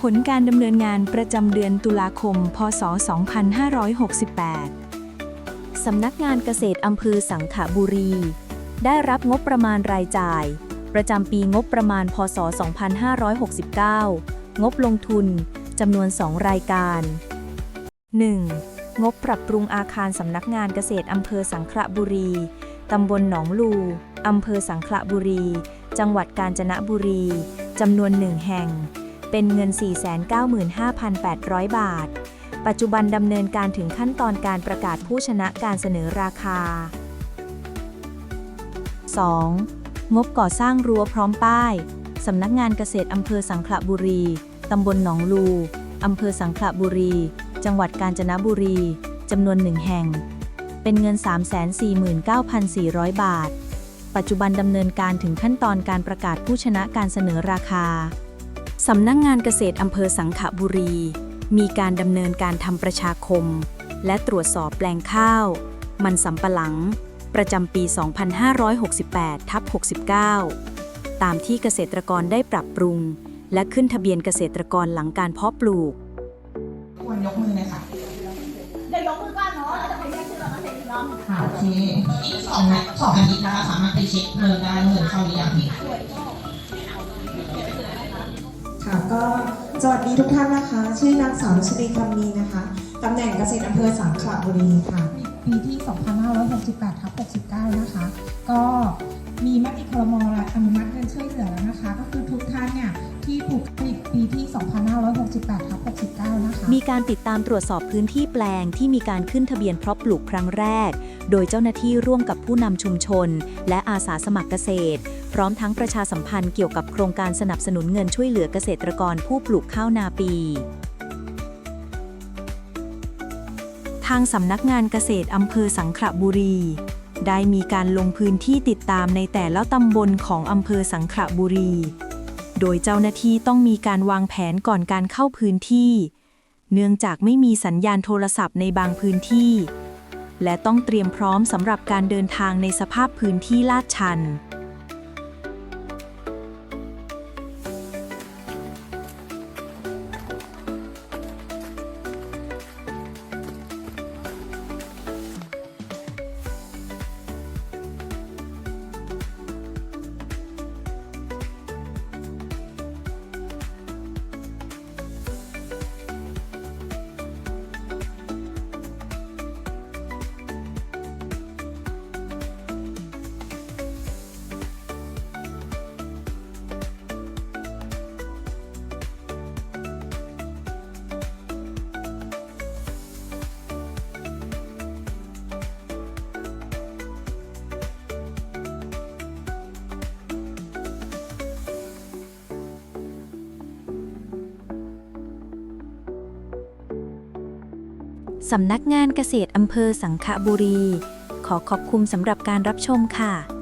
ผลการดำเนินงานประจำเดือนตุลาคม พศ 2568 สำนักงานเกษตรอำเภอสังขบุรี ได้รับงบประมาณรายจ่าย ประจำปีงบประมาณ พศ 2569 งบลงทุนจำนวน 2 รายการ 1. งบปรับปรุงอาคารสำนักงานเกษตรอำเภอสังขละบุรี ตำบลหนองลู อำเภอสังขละบุรี จังหวัดกาญจนบุรี จำนวนหนึ่งแห่ง เป็นเงิน 495,800 บาท ปัจจุบันดำเนินการถึงขั้นตอนการประกาศผู้ชนะการเสนอราคา 2. งบก่อสร้างรั้วพร้อมป้าย สำนักงานเกษตรอำเภอสังขละบุรี ตำบลหนองลูอำเภอสังขละบุรี จังหวัดกาญจนบุรี จำนวนหนึ่งแห่ง เป็นเงิน 349,400 บาท ปัจจุบันดำเนินการถึงขั้นตอนการประกาศผู้ชนะการเสนอราคา สำนักงานเกษตรอำเภอสังขบุรี มีการดำเนินการทำประชาคม และตรวจสอบแปลงข้าว มันสำปะหลัง ประจำปี 2568ทับ69 ตามที่เกษตรกรได้ปรับปรุง และขึ้นทะเบียนเกษตรกรหลังการเพาะปลูก ควรยกมือเลยค่ะเดี๋ยวยกมือก่อนเนาะแล้วจะไปเรียกชื่อเราก็เสร็จอีกรอบค่ะโอเคอีกสองนาสองอาทิตย์นะคะสามารถไปเช็คเงินได้เงินเข้าหรือยัง ค่ะ ก็สวัสดีทุกท่านนะคะ ชื่อนางสาวนุชรีคำมีนะคะตำแหน่งเกษตรอำเภอสังขละบุรีค่ะ ปีที่ 2568ทับ69 นะคะ ก็มีมติครมและอนุมัติเงินช่วยเหลือแล้วนะคะ ก็คือทุกท่านเนี่ยที่ปลูกผลิตปีที่ 2568ทับ69 นะคะ มีการติดตามตรวจสอบพื้นที่แปลงที่มีการขึ้นทะเบียนเพราะปลูกครั้งแรก โดยเจ้าหน้าที่ร่วมกับผู้นำชุมชน และอาสาสมัครเกษตร พร้อมทั้งประชาสัมพันธ์เกี่ยวกับโครงการสนับสนุนเงินช่วยเหลือเกษตรกรผู้ปลูกข้าวนาปี ทางสำนักงานเกษตรอำเภอสังขละบุรี ได้มีการลงพื้นที่ติดตามในแต่ละตำบลของอำเภอสังขละบุรี โดยเจ้าหน้าที่ต้องมีการวางแผนก่อนการเข้าพื้นที่ เนื่องจากไม่มีสัญญาณโทรศัพท์ในบางพื้นที่และต้องเตรียมพร้อมสำหรับการเดินทางในสภาพพื้นที่ลาดชัน สำนักงานเกษตรอำเภอสังขบุรี ขอขอบคุณสำหรับการรับชมค่ะ